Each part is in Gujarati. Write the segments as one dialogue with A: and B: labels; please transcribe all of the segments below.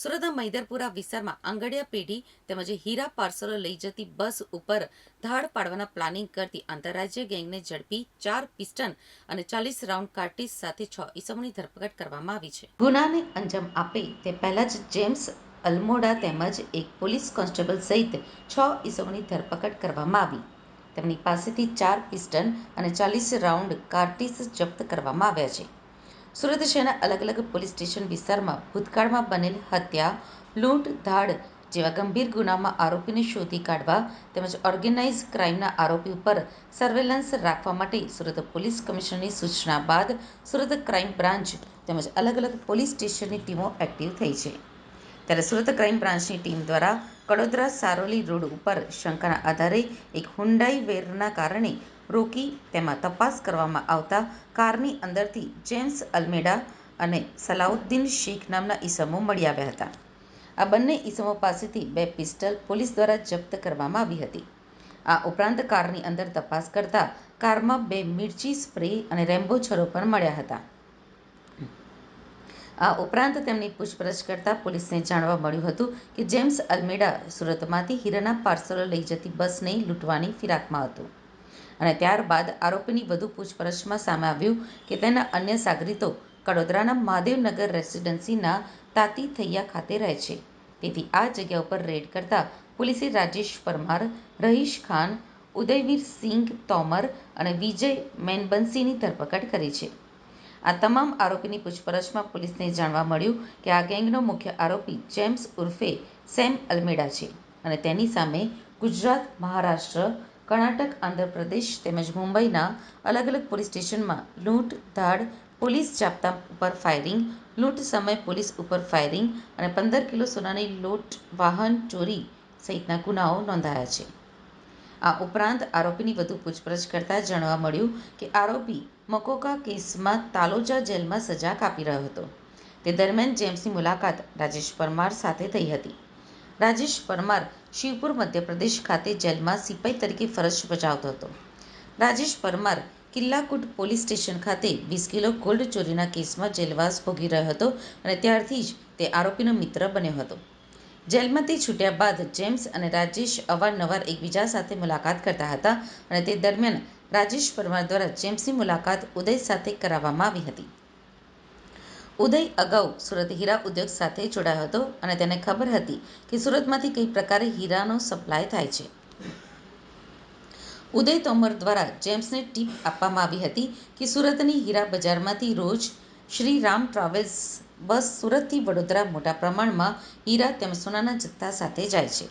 A: સુરતના મૈદરપુરા વિસ્તારમાં આંગડિયા પેઢી તેમજ હીરા પાર્સલો લઈ જતી બસ ઉપર ધાડ પાડવાના પ્લાનિંગ કરતી આંતરરાજ્ય ગેંગને ઝડપી ચાર પિસ્ટન અને ચાલીસ રાઉન્ડ કાર્ટીસ સાથે છ ઈસમોની ધરપકડ કરવામાં આવી છે. ગુનાને અંજામ આપે તે પહેલા જ જેમ્સ અલમોડા તેમજ એક પોલીસ કોન્સ્ટેબલ સહિત છ ઈસમોની ધરપકડ કરવામાં આવી. તેમની પાસેથી ચાર પિસ્ટન અને ચાલીસ રાઉન્ડ કાર્ટીસ જપ્ત કરવામાં આવ્યા છે. સુરત શહેરના અલગ અલગ પોલીસ સ્ટેશન વિસ્તારમાં ભૂતકાળમાં બનેલ હત્યા, લૂંટ, ધાડ જેવા ગંભીર ગુનામાં આરોપીને શોધી કાઢવા તેમજ ઓર્ગેનાઇઝ ક્રાઇમના આરોપી ઉપર સર્વેલન્સ રાખવા માટે સુરત પોલીસ કમિશનરની સૂચના બાદ સુરત ક્રાઇમ બ્રાન્ચ તેમજ અલગ અલગ પોલીસ સ્ટેશનની ટીમો એક્ટિવ થઈ છે. ત્યારે સુરત ક્રાઇમ બ્રાન્ચની ટીમ દ્વારા કડોદરા સારોલી રોડ ઉપર શંકાના આધારે એક હુન્ડાઈ વેરના કારણે રોકી તેમાં તપાસ કરવામાં આવતા કારની અંદરથી જેમ્સ અલ્મેડા અને સલાઉદ્દીન શેખ નામના ઈસમો મળી આવ્યા હતા. આ બંને ઈસમો પાસેથી બે પિસ્ટલ પોલીસ દ્વારા જપ્ત કરવામાં આવી હતી. આ ઉપરાંત કારની અંદર તપાસ કરતા કારમાં બે મિર્ચી સ્પ્રે અને રેમ્બો છરો પણ મળ્યા હતા. આ ઉપરાંત તેમની પૂછપરછ કરતા પોલીસને જાણવા મળ્યું હતું કે જેમ્સ અલ્મેડા સુરતમાંથી હીરાના પાર્સલો લઈ જતી બસને લૂંટવાની ફિરાકમાં હતો. અને ત્યારબાદ આરોપીની વધુ પૂછપરછમાં સામે આવ્યું કે તેના અન્ય સાગરીતો કડોદરાના મહાદેવનગર રેસિડેન્સીના તાતી થૈયા ખાતે રહે છે. તેથી આ જગ્યા ઉપર રેડ કરતા પોલીસે રાજેશ પરમાર, રહીશ ખાન, ઉદયવીર સિંઘ, તોમર અને વિજય મેનબંસીની ધરપકડ કરી છે. આ તમામ આરોપીની પૂછપરછમાં પોલીસને જાણવા મળ્યું કે આ ગેંગનો મુખ્ય આરોપી જેમ્સ ઉર્ફે સેમ અલ્મેડા છે અને તેની સામે ગુજરાત, મહારાષ્ટ્ર કર્ણાટક, આંધ્રપ્રદેશ તેમજ મુંબઈના અલગ અલગ પોલીસ સ્ટેશનમાં લૂંટ, ધાડ, પોલીસ જાપ્તા ઉપર ફાયરિંગ, લૂંટ સમયે પોલીસ ઉપર ફાયરિંગ અને પંદર કિલો સોનાની લૂંટ, વાહન, ચોરી સહિતના ગુનાઓ નોંધાયા છે. આ ઉપરાંત આરોપીની વધુ પૂછપરછ કરતા જાણવા મળ્યું કે આરોપી મકોકા કેસમાં તાલોજા જેલમાં સજા કાપી રહ્યો હતો. તે દરમિયાન જેમ્સની મુલાકાત રાજેશ પરમાર સાથે થઈ હતી. રાજેશ પરમાર શિવપુર મધ્યપ્રદેશ ખાતે જેલમાં સિપાઈ તરીકે ફરજ બજાવતો હતો. રાજેશ પરમાર કિલ્લાકુટ પોલીસ સ્ટેશન ખાતે વીસ કિલો ગોલ્ડ ચોરીના કેસમાં જેલવાસ ભોગી રહ્યો હતો અને ત્યારથી જ તે આરોપીનો મિત્ર બન્યો હતો. જેલમાંથી છૂટ્યા બાદ જેમ્સ અને રાજેશ અવારનવાર એકબીજા સાથે મુલાકાત કરતા હતા અને તે દરમિયાન રાજેશ પરમાર દ્વારા જેમ્સની મુલાકાત ઉદય સાથે કરાવવામાં આવી હતી. ઉદય અગાઉ સુરત હીરા ઉદ્યોગ સાથે જોડાયો હતો અને તેને ખબર હતી કે સુરતમાંથી કઈ પ્રકારે હીરાનો સપ્લાય થાય છે. ઉદય તોમર દ્વારા જેમ્સને ટીપ આપવામાં આવી હતી કે સુરતની હીરા બજારમાંથી રોજ શ્રી રામ ટ્રાવેલ્સ બસ સુરતથી વડોદરા મોટા પ્રમાણમાં હીરા તેમજ સોનાના જથ્થા સાથે જાય છે.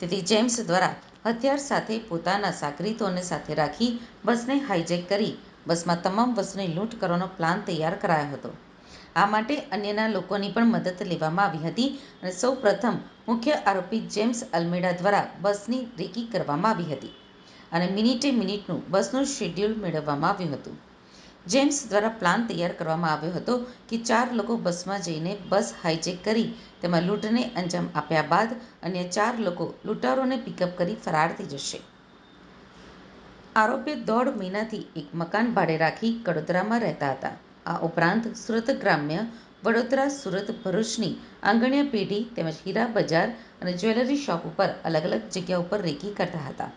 A: તેથી જેમ્સ દ્વારા હથિયાર સાથે પોતાના સાગરીતોને સાથે રાખી બસને હાઈજેક કરી બસમાં તમામ વસ્તુની લૂંટ કરવાનો પ્લાન તૈયાર કરાયો હતો. આ માટે અન્યના લોકોની પણ મદદ લેવામાં આવી હતી અને સૌ પ્રથમ મુખ્ય આરોપી જેમ્સ અલ્મેડા દ્વારા બસની રેકી કરવામાં આવી હતી અને મિનિટે મિનિટનું બસનું શેડ્યુલ મેળવવામાં આવ્યું હતું. જેમ્સ દ્વારા પ્લાન તૈયાર કરવામાં આવ્યો હતો કે ચાર લોકો બસમાં જઈને બસ હાઈજેક કરી, તેમાં લૂંટને અંજામ આપ્યા બાદ અન્ય ચાર લોકો લૂંટારોને પિકઅપ કરી ફરાર થઈ જશે. આરોપી દોઢ મહિનાથી એક મકાન ભાડે રાખી કડોદરામાં રહેતા હતા. આ ઉપરાંત સુરત ગ્રામ્ય વડોદરા, સુરત ભરૂચની આંગણીયા પેઢી તેમજ હીરા બજાર અને જ્વેલરી શોપ ઉપર અલગ અલગ જગ્યા ઉપર રેકી કરતા હતા.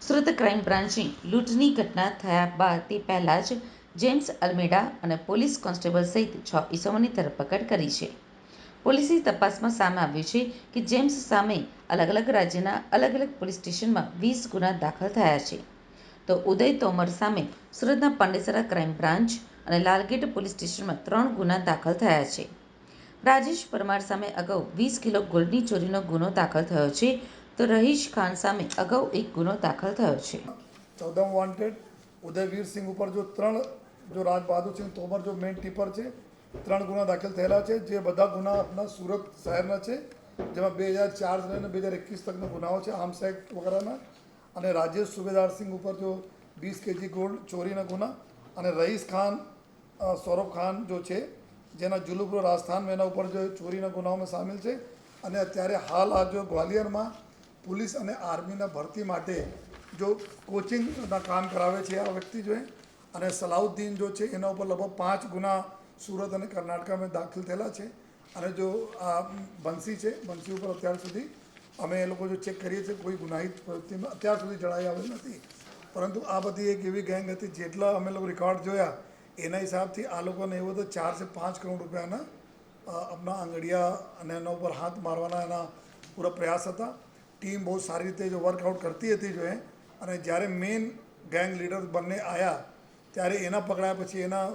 A: સુરત ક્રાઇમ બ્રાન્ચે લૂંટની ઘટના થયા બાદ તે પહેલાં જ જેમ્સ અલ્મેડા અને પોલીસ કોન્સ્ટેબલ સહિત છ ઈસમોની ધરપકડ કરી છે. પોલીસની તપાસમાં સામે આવ્યું છે કે જેમ્સ સામે અલગ અલગ રાજ્યના અલગ અલગ પોલીસ સ્ટેશનમાં વીસ ગુના દાખલ થયા છે. તો ઉદય તોમર સામે સુરતના પાંડેસરા ક્રાઇમ બ્રાન્ચ અને લાલગેટ પોલીસ સ્ટેશનમાં ત્રણ ગુના દાખલ થયા છે. રાજેશ પરમાર સામે અગાઉ વીસ કિલો ગોલ્ડની ચોરીનો ગુનો દાખલ થયો છે. તો રહીશ ખાન સામે અગાઉ એક ગુનો દાખલ થયો છે.
B: ચૌદમ વોન્ટેડ ઉદયવીર સિંહ ઉપર જો ત્રણ, જો રાજ બહાદુર સિંહ તોમર જો મેઇન ટીપર છે, ત્રણ ગુના દાખલ થયેલા છે, જે બધા ગુના આપણા સુરત શહેરના છે, જેમાં બે હજાર ચાર અને બે હજાર એકવીસ તકના ગુનાઓ છે, આર્મ્સ એક્ટ વગેરેના. અને રાજેશ સુબેદાર સિંહ ઉપર જો વીસ કેજી ગોલ્ડ ચોરીના ગુના અને રઈસ ખાન સૌરભ ખાન જો છે, જેના જુલુપુર રાજસ્થાન એના ઉપર જો ચોરીના ગુનાઓમાં સામેલ છે અને અત્યારે હાલ આ જો ગ્વાલિયરમાં પોલીસ અને આર્મીના ભરતી માટે જો કોચિંગના કામ કરાવે છે આ વ્યક્તિ જોઈએ અને સલાઉદ્દીન જો છે એના ઉપર લગભગ પાંચ ગુના સુરત અને કર્ણાટકમાં દાખલ થયેલા છે અને જો આ બંસી છે, બંસી ઉપર અત્યાર સુધી અમે એ લોકો જો ચેક કરીએ છીએ, કોઈ ગુનાહિત પ્રવૃત્તિમાં અત્યાર સુધી જણાઈ આવેલ નથી. પરંતુ આ બધી એક એવી ગેંગ હતી, જેટલા અમે લોકો રેકોર્ડ જોયા, એના હિસાબથી આ લોકોને એવો તો ચારથી પાંચ કરોડ રૂપિયાના આપણા આંગળિયા અને એના ઉપર હાથ મારવાના એના પૂરા પ્રયાસ હતા. ટીમ બહુ સારી રીતે જો વર્કઆઉટ કરતી હતી જો એ, અને જ્યારે મેઇન ગેંગ લીડર બંને આવ્યા ત્યારે એના પકડાયા પછી એના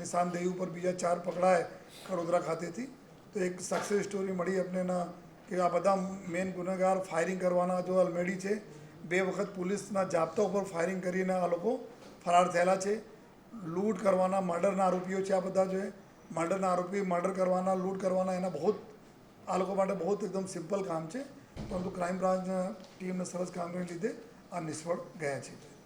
B: નિશાનદેહી ઉપર બીજા ચાર પકડાય, વડોદરા ખાતેથી. તો એક સક્સેસ સ્ટોરી મળી આપણે એના કે આ બધા મેન ગુનેગાર ફાયરિંગ કરવાના જો અલમેડી છે, બે વખત પોલીસના જાપ્તા ઉપર ફાયરિંગ કરીને આ લોકો ફરાર થયેલા છે. લૂંટ કરવાના, મર્ડરના આરોપીઓ છે આ બધા જે. મર્ડરના આરોપી મર્ડર કરવાના, લૂંટ કરવાના, એના બહુ આ લોકો માટે બહુ એકદમ સિમ્પલ કામ છે. પરંતુ ક્રાઇમ બ્રાન્ચ ટીમને સરસ કામગીરી લીધે આ નિષ્ફળ ગયા છે.